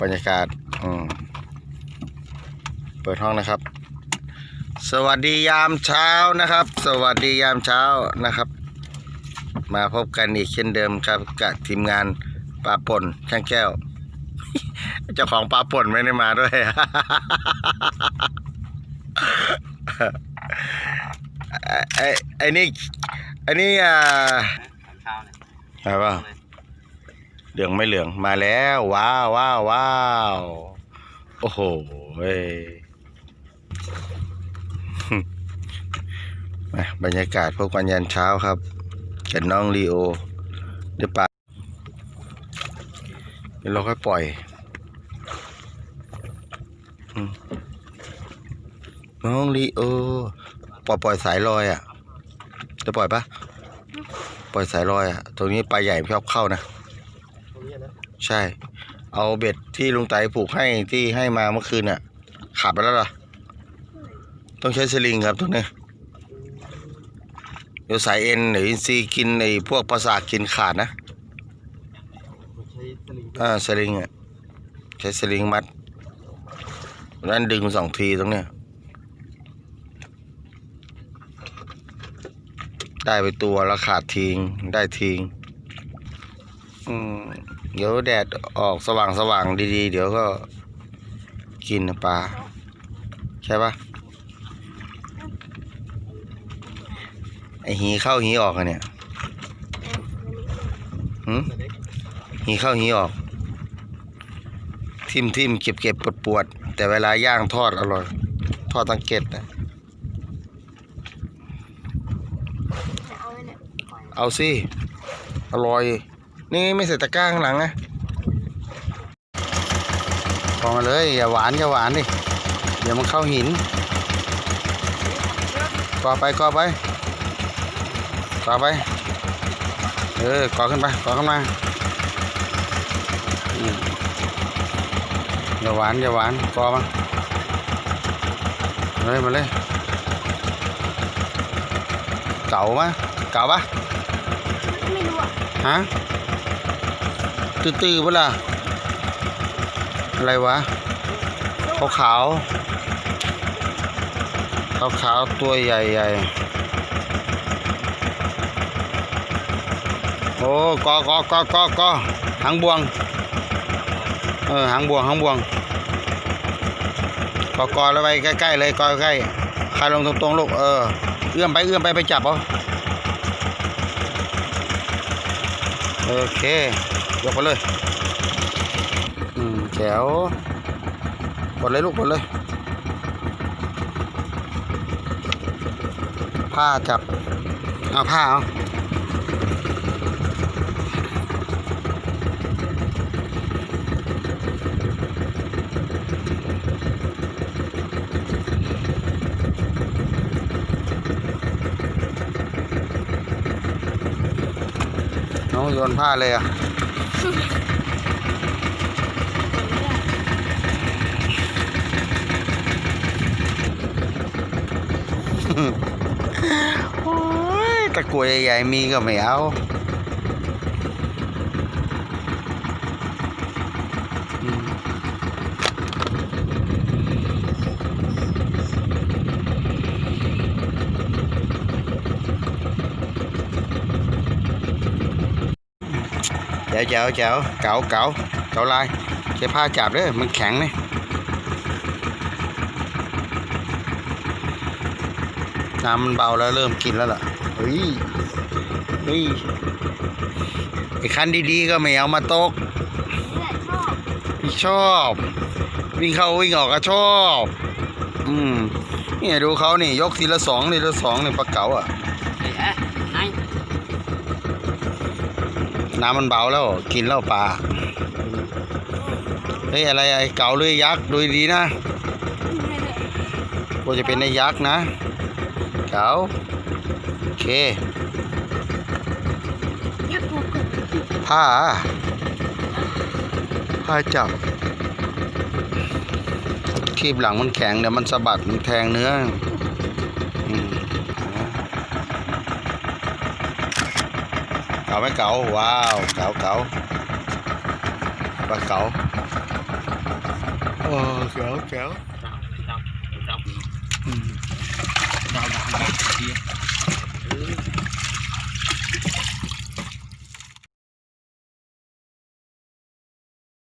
บรรยากาศอืมเปิดห้องนะครับ สวัสดียามเช้านะครับ สวัสดียามเช้านะครับ มาพบกันอีกเช่นเดิมครับกับทีมงานปลาป่นช่างแก้ว เจ้าของปลาป่นไม่ได้มาด้วย ไอ้ไอ้นี่ไอ้นี่อ่าข้าวเนี่ยอะไรวะ เหลืองไม่เหลืองมาแล้ว ว้าวว้าวว้าวโอ้โหบรรยากาศพวกวันยันเช้าครับกับน้องลีโอเดี๋ยวปะเดี๋ยวเราค่อยปล่อยน้องลีโอปล่อยปล่อยสายลอยอะจะปล่อยปะปล่อยสายลอยอะตรงนี้ปลาใหญ่ไม่ชอบเข้านะ ใช่ เอาเบ็ดที่ลุงไตผูกให้ที่ให้มาเมื่อคืนน่ะ ขาดไปแล้วเหรอต้องใช้สลิงครับตรงนี้เดี๋ยวสายเอ็นหรืออินซีย์กินไอ้พวกประสาทกินขาดนะมันใช้สลิงอ่าสลิงอะใช้สลิงมัดนั่นดึงสองทีตรงเนี้ยได้ไปตัวแล้วขาดทิ้งได้ทิ้งอืม เดี๋ยวแดดออกสว่างสว่างดีๆ เดี๋ยวก็กินปลาใช่ปะไอหีเข้าหีออกอะเนี่ยหืมหีเข้าหีออก ทิมทิมเก็บเก็บปวดปวดแต่เวลาย่างทอดอร่อย ทอดตังเก็ดนะเอาไว้เนี่ยปล่อยเอาสิ อร่อย นี่ไม่ใส่ตะกร้าข้างหลังนะพอมาเลยอย่าหวานอย่าหวานดิเดี๋ยวมันเข้าหินก่อไปก่อไปก่อไปเออก่อขึ้นไปก่อขึ้นมาอืมอย่าหวานอย่าหวานก่อมามาเลยมาเลยเก่ามะเก่าปะไม่รู้อะฮะ ตื้อๆเปล่าอะไรวะ ขาวขาวขาวขาวๆตัวใหญ่ๆ โอ้กอกอกอกอกอหางบวง เออหางบวงหางบวงกอกอแล้วไปใกล้ๆเลยกอใกล้ๆคายลงตรงๆลูกเออ เอื้อมไปเอื้อมไปไปจับเอาโอเค ยกไปเลยอืมแจ๋วกดเลยลูกกดเลย ผ้าจับ เอาผ้าเอาน้องโยนผ้าเลยอะ โอ้ยตะกรวยใหญ่ๆมีก็ไม่เอาเจ๋วเจ๋วเจ๋วเก๋าเก๋าเก๋าลายใช้ผ้าจับเด้อมันแข็งนี่ น้ำมันเบาแล้วเริ่มกินแล้วล่ะเฮ้ยเฮ้ยไอ้คันดีๆก็ไม่เอามาตกชอบไม่ชอบ วิ่งเข้าวิ่งออกก็ชอบ อืมเนี่ยดูเขานี่ยกทีละสองทีละสองเนี่ยปลาเก๋าอะน้ำมันเบาแล้วกินแล้วปลาเฮ้ยอะไรไอ้เก๋าหรือยักษ์ดูดีนะกลัวจะเป็นไอ้ยักษ์นะ เก๋าโอเคยักษ์ตัวเกิดผ้าผ้าจับคีบหลังมันแข็งเดี๋ยวมันสะบัดมันแทงเนื้ออืมเก๋าไหมเก๋าว้าวเก๋าเก๋าปลาเก๋าเจ๋วเจ๋วจับจับจับอืมดาวดา দিয়ে